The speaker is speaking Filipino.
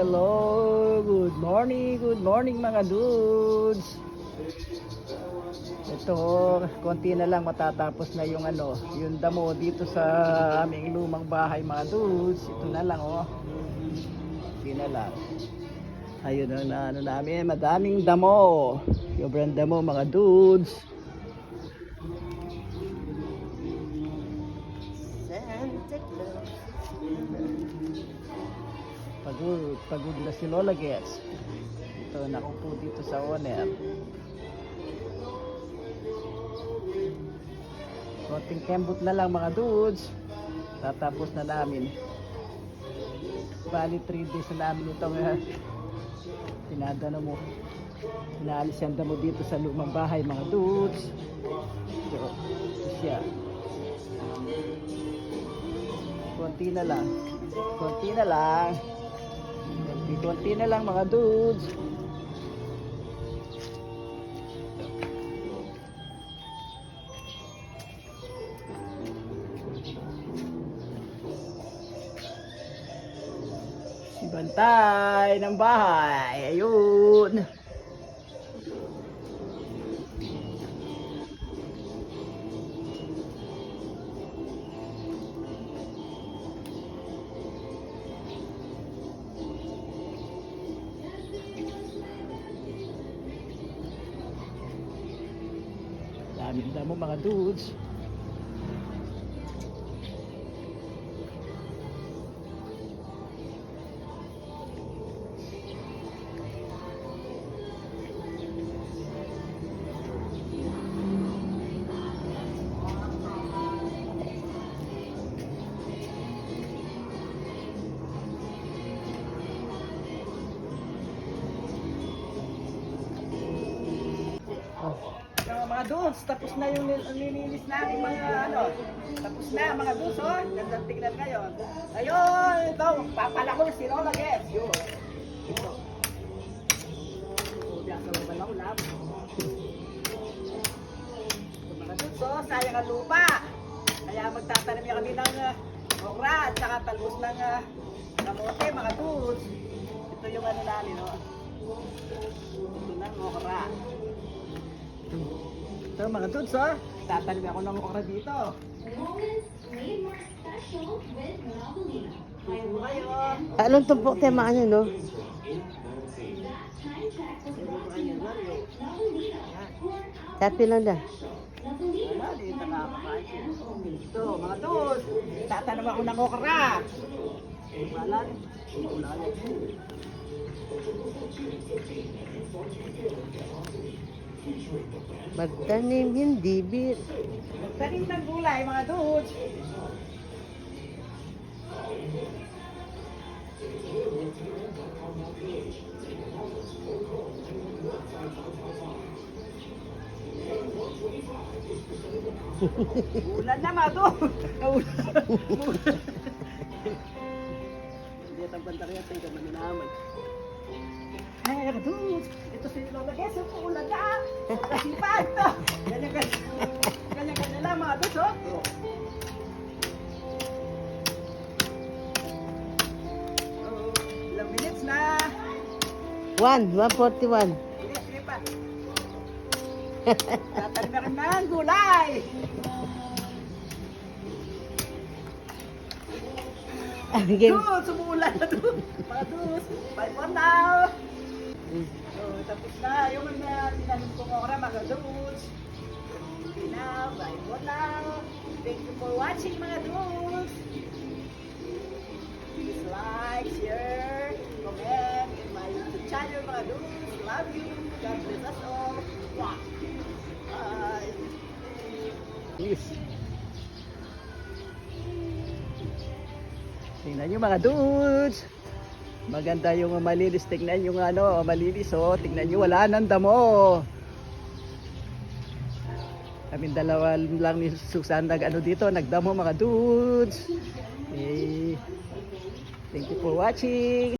hello. Good morning, good morning mga dudes. Ito, konti na lang matatapos na yung ano, yung damo dito sa aming lumang bahay mga dudes. Ito na lang oh. Konti na lang. Ayun ang na, ano namin, madaming damo. Sobrang damo mga dudes. Santa Claus. Pagod, pagod na si Lola Gets. Ito, nakupo dito sa owner. Konting kembot na lang mga dudes. Tatapos na namin. Bali 3 days na namin itong uh, pinadano mo. Pinaalis yung damo dito sa lumang bahay mga dudes. So, ito siya. Konti na lang. Konti na lang. Konti, na lang mga dudes. Bantay ng bahay. Ayun. Daming damo mga dudes. So, dudes, tapos na yung nil- nilinis namin mga ano. Tapos na mga dudes, oh. Ganda tingnan ngayon. Ayun, ito, papalakol si Lola Guess. Yun. Ito. Oh, sayang ang lupa. Kaya magtatanim kami ng uh, okra at saka talbos ng uh, kamote, mga dudes. Ito yung ano namin, oh. Ito na, okra. Ito mga dudes, oh. Tatanim ako ng okra dito. Anong tumpok tema ano, no? Happy lang da. Novelina. Wala, dito na ako kain. Ito, mga dudes. Tatanim ako ng okra. Wala. Wala. Magtanim hindi bit. Tanim ng gulay, mga dudes. Ulan na mga dudes. Ulan. Hindi at ang bandarya tayo naman naman. Ay, mga dudes. Ito si Lola. Ulan na. Kasipag to. Ganyan ganyan. Ganyan ganyan lang mga dudes, oh. Ilang minutes na. 1, 141. Sige, sige pa. Tatanim na rin ng gulay. Again. Dudes, sumuulan na. Mga dudes, bye for now. Na. Yung mga tinanim kong okra, mga dudes. Na, bye for now. Thank you for watching, mga dudes. Please like, share, comment in my YouTube channel, mga dudes. Love you. God bless us all. Bye. Peace. Tingnan nyo mga dudes. Maganda yung malinis. Tingnan yung ano, malinis oh. Tingnan nyo, wala nang damo. Kaming dalawa lang ni Susan nag ano dito, nagdamo mga dudes. Eh, thank you for watching.